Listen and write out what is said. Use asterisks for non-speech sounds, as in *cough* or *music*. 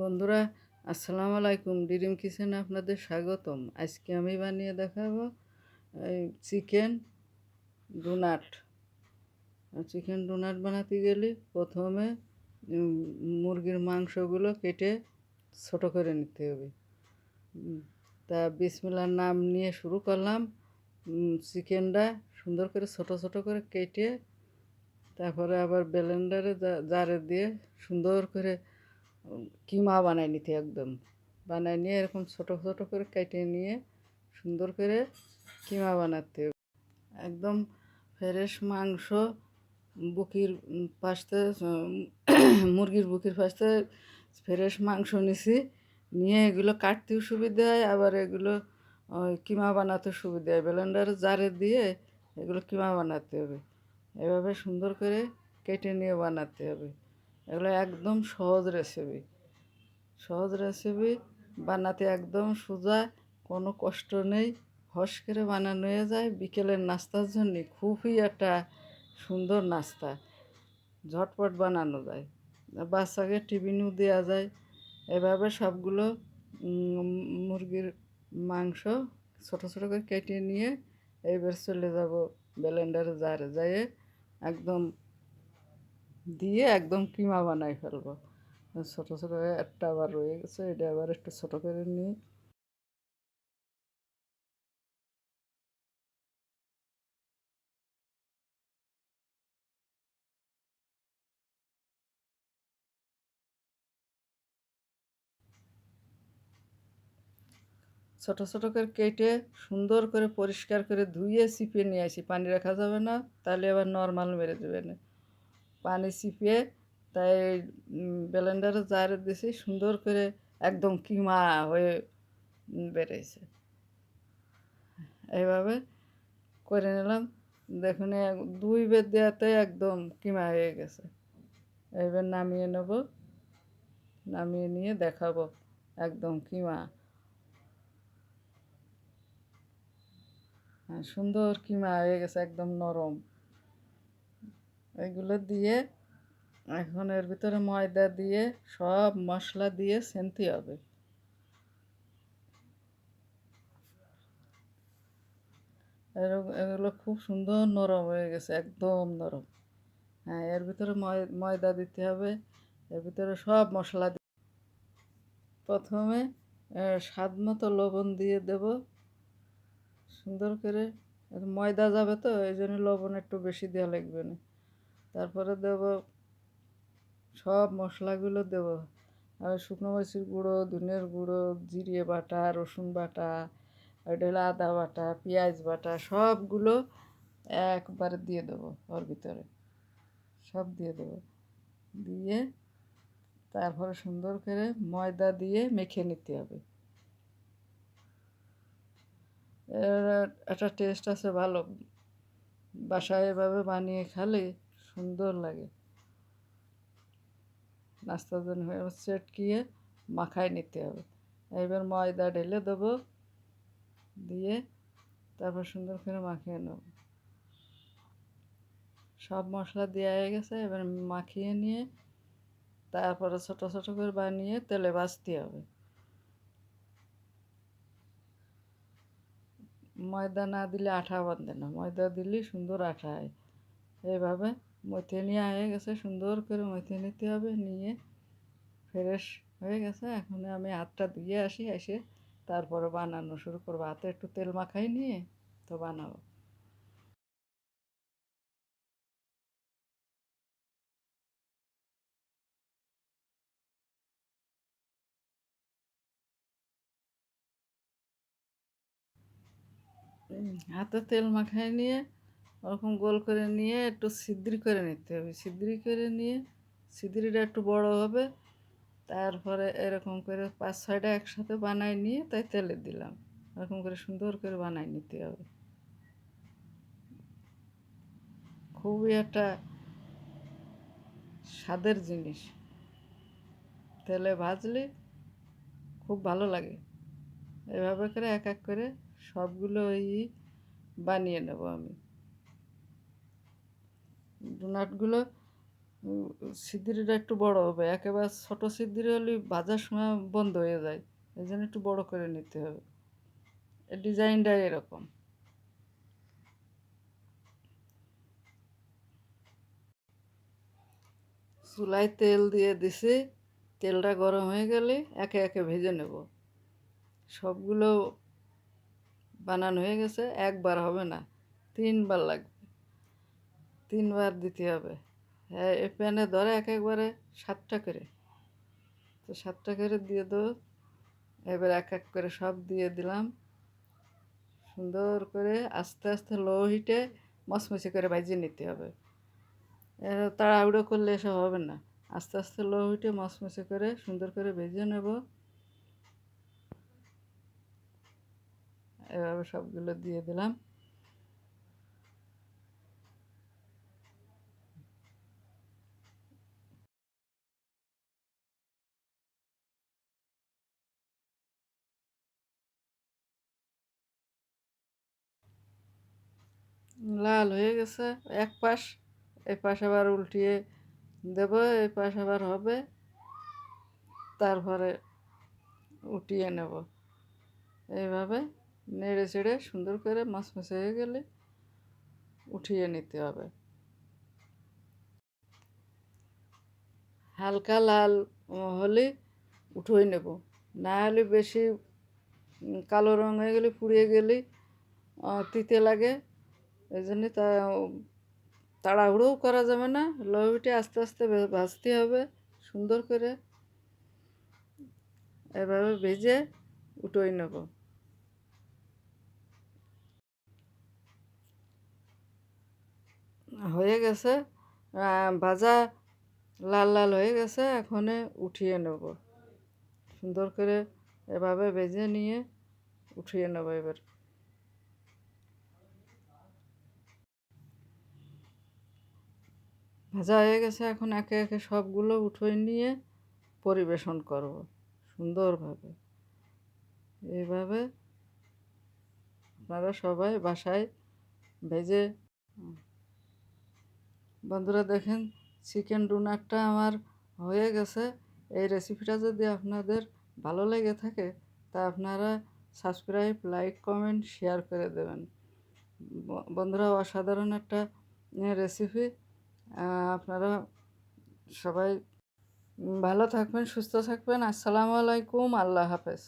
বন্ধুরা, আসসালামু আলাইকুম। ডিরিম কিচেনে আপনাদের স্বাগতম। আজকে আমি বানিয়ে দেখাবো, এই চিকেন ডোনাট। চিকেন ডোনাট বানাতে গেলে প্রথমে মুরগির মাংসগুলো কেটে ছোট করে নিতে হবে। তা বিসমিল্লার নাম নিয়ে শুরু করলাম। চিকেনটা সুন্দর করে ছোট ছোট করে কেটে তারপরে আবার ব্লেন্ডারে জারে দিয়ে সুন্দর করে কিমা বানাই নিতে একদম। বানাই নিয়ে এরকম ছোট ছোট করে কেটে নিয়ে সুন্দর করে কিমা বানাতে একদম ফ্রেশ মাংস, বুকির পাশতে *coughs* মুরগির বুকির পাশতে ফ্রেশ মাংস নিছি, নিয়ে এগুলো কাটতেও সুবিধা হয়, আবার এগুলো কিমা বানাতে সুবিধা হয়। ব্লেন্ডারে জারে দিয়ে এগুলো কিমা বানাতে হবে। এভাবে সুন্দর করে কেটে নিয়ে বানাতে হবে। এগুলো একদম সহজ রেসিপি সহজ রেসিপি বানাতে একদম সোজা, কোনো কষ্ট নেই। হস করে বানানো হয়ে যায়। বিকেলের নাস্তার জন্য খুবই একটা সুন্দর নাস্তা। ঝটপট বানানো যায়। বাচ্চাকে টিফিনও দেওয়া যায়। এভাবে সবগুলো মুরগির মাংস ছোটো ছোটো করে কেটে নিয়ে এইবার চলে যাব ব্লেন্ডারে জারে যেয়ে একদম দিয়ে একদম কিমা বানাই ফেলব। ছোটো ছোটো একটা আবার রয়ে গেছে, এটা আবার একটু ছোটো করে নিই ছোট ছোট করে কেটে সুন্দর করে পরিষ্কার করে ধুয়ে চিপিয়ে নিয়ে আসি। পানি রাখা যাবে না, তাহলে আবার নর্মাল মেরে দেবে না। পানি চিপিয়ে তাই ব্লেন্ডারে জারে দিছি, সুন্দর করে একদম কিমা হয়ে বেড়েছে এইভাবে করে নিলাম। দেখুন দুই বেদ দেওয়াতে একদম কিমা হয়ে গেছে। এইবার নামিয়ে নেব। নামিয়ে নিয়ে দেখাবো একদম কিমা। সুন্দর কিমা হয়ে গেছে, একদম নরম। এগুলো দিয়ে এখন এর ভিতরে ময়দা দিয়ে, সব মশলা দিয়ে সেনতে হবে। এগুলো খুব সুন্দর নরম হয়ে গেছে, একদম নরম। হ্যাঁ এর ভিতরে ময়- ময়দা দিতে হবে, এর ভিতরে সব মশলা প্রথমে স্বাদ মতো লবণ দিয়ে দেব। সুন্দর করে ময়দা যাবে তো, এই জন্য লবণ একটু বেশি দেওয়া লাগবে না। তারপরে দেব, সব মশলাগুলো দেব। আর শুকনো মরিচের গুঁড়ো ধনের গুঁড়ো, জিরে বাটা, রসুন বাটা এটা হলো আদা বাটা, পেঁয়াজ বাটা, সবগুলো একবারে দিয়ে দেবো ওর ভিতরে। সব দিয়ে দেবো। দিয়ে তারপরে সুন্দর করে ময়দা দিয়ে মেখে নিতে হবে। একটা টেস্ট আছে ভালো। বাসায় এভাবে বানিয়ে খেলে সুন্দর লাগে। নাস্তার জন্য চেটকিয়ে মাখায় নিতে হবে। এবার ময়দা ঢেলে দেবো, দিয়ে তারপর সুন্দর করে মাখিয়ে নেব। সব মশলা দেওয়া হয়ে গেছে, এবার মাখিয়ে নিয়ে তারপরে ছোটো ছোটো করে বানিয়ে তেলে ভাজতে হবে। ময়দা না দিলে আঠা বাঁধে না। ময়দা দিলে সুন্দর আঠা হয়। এইভাবে মথে নিয়ে হয়ে গেছে, সুন্দর করে মথে নিতে হবে, নিয়ে ফ্রেশ হয়ে গেছে। এখন আমি হাতটা দিয়ে আসি, এসে তারপরে বানানো শুরু করব। হাতে একটু তেল মাখাই নিয়ে তো বানাবো। হাতে তেল মাখাই নিয়ে, ওরকম গোল করে নিয়ে একটু সিদ্রি করে নিতে হবে। সিদ্রি করে নিয়ে সিদ্রিটা একটু বড় হবে, তারপরে এরকম করে পাঁচ ছয়টা একসাথে বানাই নিয়ে তাই তেলে দিলাম। এরকম করে সুন্দর করে বানাই নিতে হবে। খুবই একটা স্বাদের জিনিস। তেলে ভাজলে খুব ভালো লাগে। এভাবে করে এক এক করে সবগুলো ওই বানিয়ে নেব আমি। ডোনাটগুলো সিদ্ধিটা একটু বড় হবে। একেবারে ছোটো সিদ্ধির হলে ভাজার সময় বন্ধ হয়ে যায়। এই জন্য একটু বড় করে নিতে হবে। ডিজাইনটা এরকম। চুলায় তেল দিয়ে দিছি। তেলটা গরম হয়ে গেলে একে একে ভেজে নেব। সবগুলো বানানো হয়ে গেছে, একবার হবে না, তিনবার লাগবে। তিনবার দিতে হবে। হ্যাঁ এ প্যানে ধরে এক একবারে সাতটা করে। তো সাতটা করে দিয়ে দেবো এবার এক এক করে সব দিয়ে দিলাম। সুন্দর করে আস্তে আস্তে লো হিটে মচমচে করে ভাজিয়ে নিতে হবে। তাড়াহুড়ো করলে এসব হবে না। আস্তে আস্তে লো হিটে মচমচে করে সুন্দর করে ভেজে নেব। এভাবে সবগুলো দিয়ে দিলাম। লাল হয়ে গেছে, এক পাশ এই পাশ আবার উল্টিয়ে দেবো এই পাশ আবার হবে। তারপরে উঠিয়ে নেব। এইভাবে নেড়ে চেড়ে সুন্দর করে মাছ মাছ হয়ে গেলে উঠিয়ে নিতে হবে। হালকা লাল হলে উঠোই নেব। না হলে বেশি কালো রঙ হয়ে গেলে পুড়িয়ে গেলে তিতে লাগে। এই জন্যে তা, তাড়াহুড়োও করা যাবে না। লবিটি আস্তে আস্তে ভাজতে হবে সুন্দর করে। এভাবে ভেজে উটোই নেব। হয়ে গেছে। ভাজা লাল লাল হয়ে গেছে, এখনে উঠিয়ে নেব। সুন্দর করে এভাবে ভেজে নিয়ে উঠিয়ে নেব এবার। ভাজা হয়ে গেছে, এখন একে একে সবগুলো উঠোয় নিয়ে পরিবেশন করব সুন্দরভাবে। এইভাবে আপনারা সবাই বাসায় ভেজে বন্ধুরা দেখেন চিকেন ডোনারটা আমার হয়ে গেছে। এই রেসিপিটা যদি আপনাদের ভালো লেগে থাকে, তা আপনারা সাবস্ক্রাইব লাইক কমেন্ট শেয়ার করে দেবেন। বন্ধুরা, অসাধারণ একটা রেসিপি আপনারা সবাই ভালো থাকবেন, সুস্থ থাকবেন। আসসালামু আলাইকুম, আল্লাহ হাফেজ।